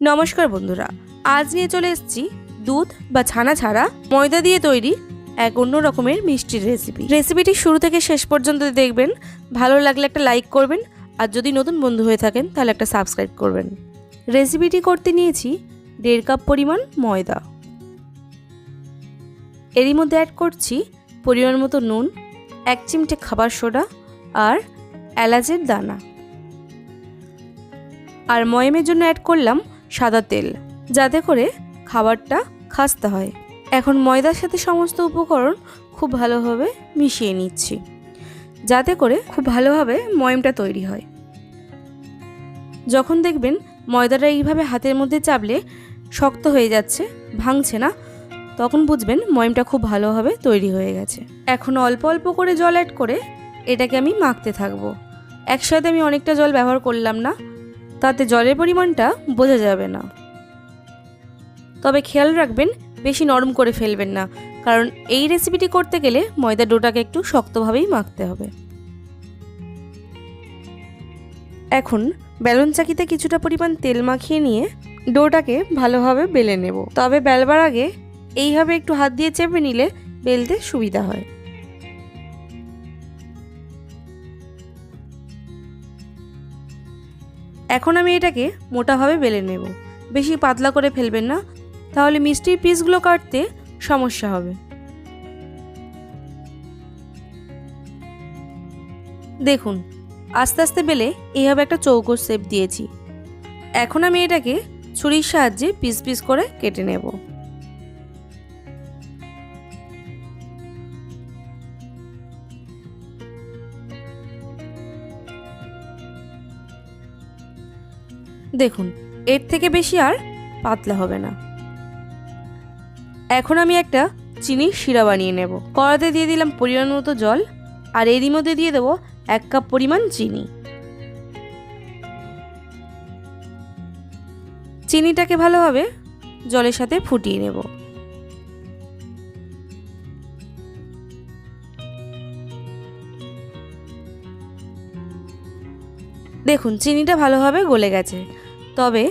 নমস্কার বন্ধুরা, আজ নিয়ে চলে এসেছি দুধ বা ছানা ছাড়া ময়দা দিয়ে তৈরি এক অন্য রকমের মিষ্টির রেসিপি রেসিপিটি শুরু থেকে শেষ পর্যন্ত দেখবেন, ভালো লাগলে একটা লাইক করবেন, আর যদি নতুন বন্ধু হয়ে থাকেন, তাহলে একটা সাবস্ক্রাইব করবেন। রেসিপিটি করতে নিয়েছি দেড় কাপ পরিমাণ ময়দা। এরই মধ্যে অ্যাড করছি পরিমাণ মতো নুন, এক চিমটে খাবার সোডা আর এলাচের দানা। আর ময়মের জন্য অ্যাড করলাম সাদা তেল, যাতে করে খাবারটা খাস্তে হয়। এখন ময়দার সাথে সমস্ত উপকরণ খুব ভালোভাবে মিশিয়ে নিচ্ছি, যাতে করে খুব ভালোভাবে ময়মটা তৈরি হয়। যখন দেখবেন ময়দাটা এইভাবে হাতের মধ্যে চাপলে শক্ত হয়ে যাচ্ছে, ভাঙছে না, তখন বুঝবেন ময়মটা খুব ভালোভাবে তৈরি হয়ে গেছে। এখন অল্প অল্প করে জল অ্যাড করে এটাকে আমি মাখতে থাকব। একসাথে আমি অনেকটা জল ব্যবহার করলাম না তাতে জলের পরিমাণটা বোঝা যাবে না। তবে খেয়াল রাখবেন, বেশি নরম করে ফেলবেন না, কারণ এই রেসিপিটি করতে গেলে ময়দা ডোটাকে একটু শক্তভাবেই মাখতে হবে। এখন বেলুন চাকিতে কিছুটা পরিমাণ তেল মাখিয়ে নিয়ে ডোটাকে ভালোভাবে বেলে নেব। তবে বেলবার আগে এইভাবে একটু হাত দিয়ে চেপে নিলে বেলতে সুবিধা হয়। এখন আমি এটাকে মোটাভাবে বেলে নেব। বেশি পাতলা করে ফেলবেন না, তাহলে মিষ্টির পিসগুলো কাটতে সমস্যা হবে। দেখুন, আস্তে আস্তে বেলে এইভাবে একটা চৌকো শেপ দিয়েছি। এখন আমি এটাকে ছুরির সাহায্যে পিস পিস করে কেটে নেব। দেখুন, এর থেকে বেশি আর পাতলা হবে না। এখন আমি একটা চিনির শিরা বানিয়ে নেব। কড়াতে দিয়ে দিলাম পরিমাণ মতো জল, আর এরই মধ্যে দিয়ে দেবো এক কাপ পরিমাণ চিনি। চিনিটাকে ভালোভাবে জলের সাথে ফুটিয়ে নেব। দেখুন, চিনিটা ভালোভাবে গলে গেছে। তবে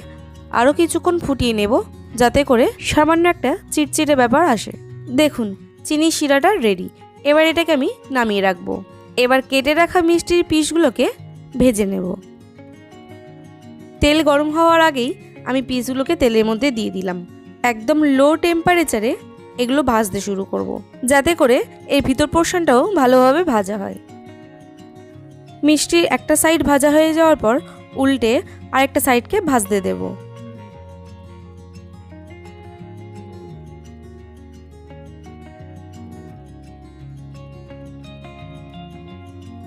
আরও কিছুক্ষণ ফুটিয়ে নেব যাতে করে সামান্য একটা চিটচিটে ব্যাপার আসে। দেখুন চিনি শিরাটা রেডি এবার এটাকে আমি নামিয়ে রাখব। এবার কেটে রাখা মিষ্টির পিসগুলোকে ভেজে নেব। তেল গরম হওয়ার আগেই আমি পিসগুলোকে তেলের মধ্যে দিয়ে দিলাম। একদম লো টেম্পারেচারে এগুলো ভাজতে শুরু করব। যাতে করে এর ভিতর পোর্শনটাও ভালোভাবে ভাজা হয়। মিষ্টির একটা সাইড ভাজা হয়ে যাওয়ার পর উল্টে আরেকটা সাইডকে ভাজতে দেব।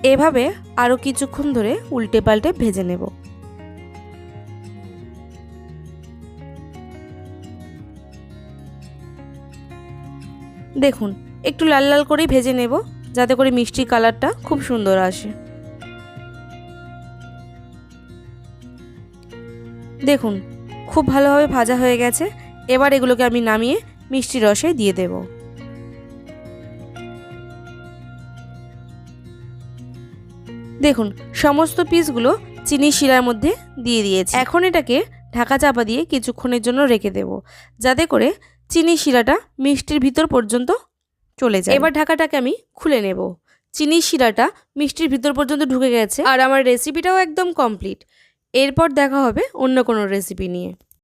এভাবে আরও কিছুক্ষণ ধরে উল্টে পাল্টে ভেজে নেব। দেখুন, একটু লাল লাল করেই ভেজে নেব, যাতে করে মিষ্টি কালারটা খুব সুন্দর আসে। দেখুন, খুব ভালোভাবে ভাজা হয়ে গেছে। এবার এগুলোকে আমি নামিয়ে মিষ্টি রসে দিয়ে দেব। দেখুন, সমস্ত পিসগুলো চিনি শিরার মধ্যে দিয়ে দিয়েছি। এখন এটাকে ঢাকা চাপা দিয়ে কিছুক্ষণের জন্য রেখে দেব, যাতে করে চিনি শিরাটা মিষ্টির ভিতর পর্যন্ত চলে যায়। এবার ঢাকাটাকে আমি খুলে নেব। চিনি শিরাটা মিষ্টির ভিতর পর্যন্ত ঢুকে গেছে। আর আমার রেসিপিটাও একদম কমপ্লিট এরপর দেখা হবে অন্য কোনো রেসিপি নিয়ে।